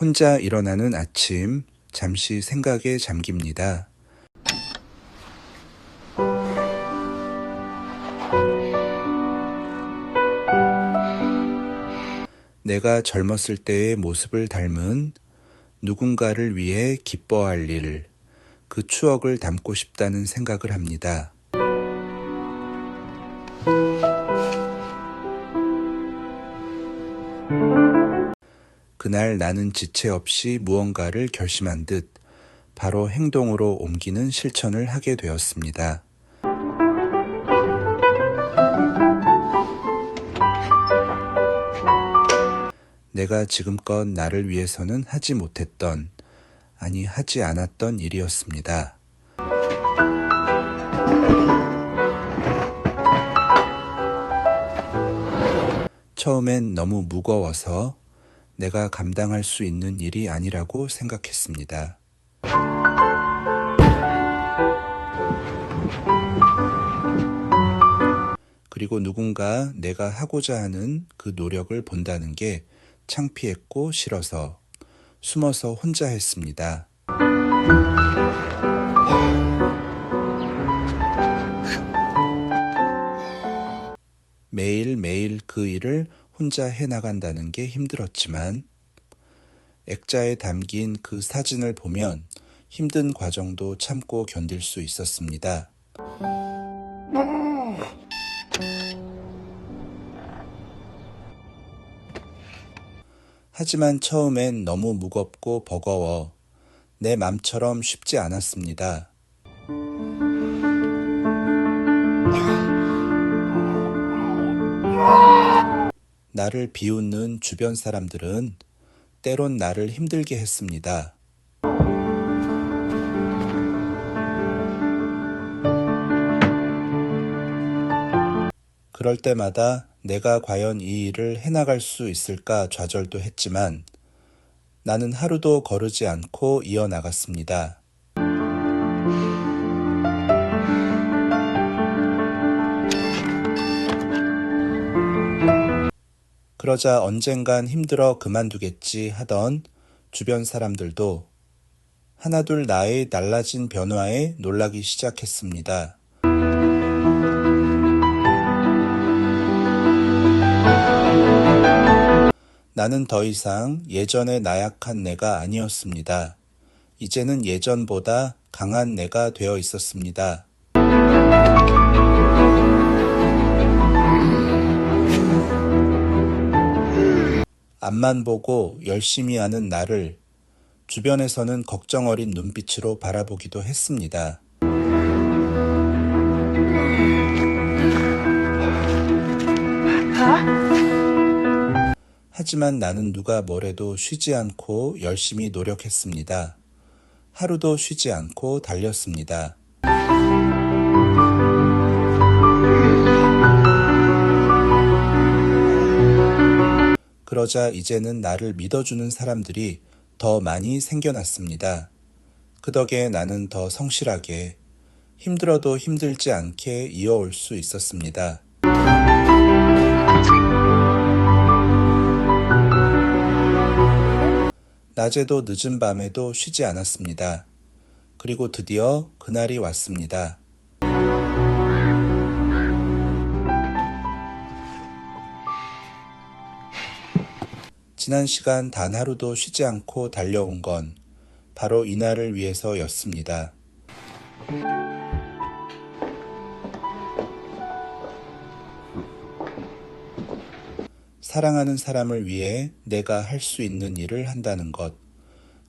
혼자 일어나는 아침, 잠시 생각에 잠깁니다. 내가 젊었을 때의 모습을 닮은 누군가를 위해 기뻐할 일, 그 추억을 담고 싶다는 생각을 합니다. 그날 나는 지체 없이 무언가를 결심한 듯 바로 행동으로 옮기는 실천을 하게 되었습니다. 내가 지금껏 나를 위해서는 하지 못했던, 아니 하지 않았던 일이었습니다. 처음엔 너무 무거워서 내가 감당할 수 있는 일이 아니라고 생각했습니다. 그리고 누군가 내가 하고자 하는 그 노력을 본다는 게 창피했고 싫어서 숨어서 혼자 했습니다. 매일매일 그 일을 혼자 해 나간다는 게 힘들었지만 액자에 담긴 그 사진을 보면 힘든 과정도 참고 견딜 수 있었습니다. 하지만 처음엔 너무 무겁고 버거워 내 맘처럼 쉽지 않았습니다. 나를 비웃는 주변 사람들은 때론 나를 힘들게 했습니다. 그럴 때마다 내가 과연 이 일을 해나갈 수 있을까 좌절도 했지만 나는 하루도 거르지 않고 이어나갔습니다. 그러자 언젠간 힘들어 그만두겠지 하던 주변 사람들도 하나둘 나의 달라진 변화에 놀라기 시작했습니다. 나는 더 이상 예전의 나약한 내가 아니었습니다. 이제는 예전보다 강한 내가 되어 있었습니다. 앞만 보고 열심히 하는 나를 주변에서는 걱정 어린 눈빛으로 바라보기도 했습니다. 하지만 나는 누가 뭐래도 쉬지 않고 열심히 노력했습니다. 하루도 쉬지 않고 달렸습니다. 그러자 이제는 나를 믿어주는 사람들이 더 많이 생겨났습니다. 그 덕에 나는 더 성실하게 힘들어도 힘들지 않게 이어올 수 있었습니다. 낮에도 늦은 밤에도 쉬지 않았습니다. 그리고 드디어 그날이 왔습니다. 지난 시간 단 하루도 쉬지 않고 달려온 건 바로 이날을 위해서였습니다. 사랑하는 사람을 위해 내가 할 수 있는 일을 한다는 것.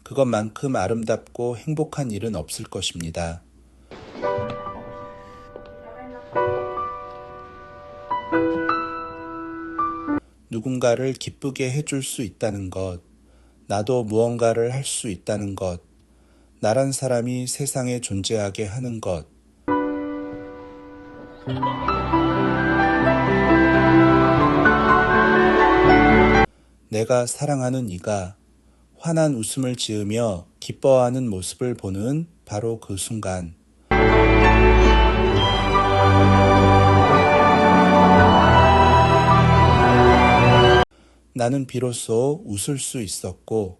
그것만큼 아름답고 행복한 일은 없을 것입니다. 누군가를 기쁘게 해줄 수 있다는 것, 나도 무언가를 할 수 있다는 것, 나란 사람이 세상에 존재하게 하는 것, 내가 사랑하는 이가 환한 웃음을 지으며 기뻐하는 모습을 보는 바로 그 순간, 나는 비로소 웃을 수 있었고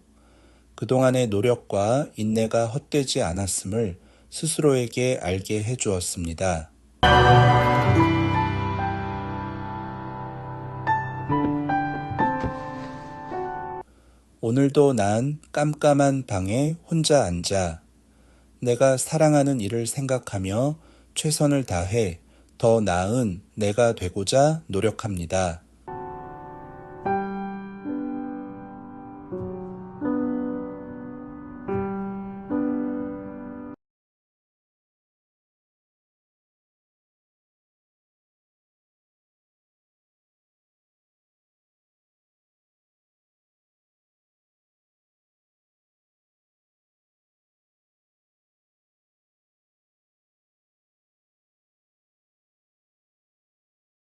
그동안의 노력과 인내가 헛되지 않았음을 스스로에게 알게 해 주었습니다. 오늘도 난 깜깜한 방에 혼자 앉아 내가 사랑하는 일을 생각하며 최선을 다해 더 나은 내가 되고자 노력합니다.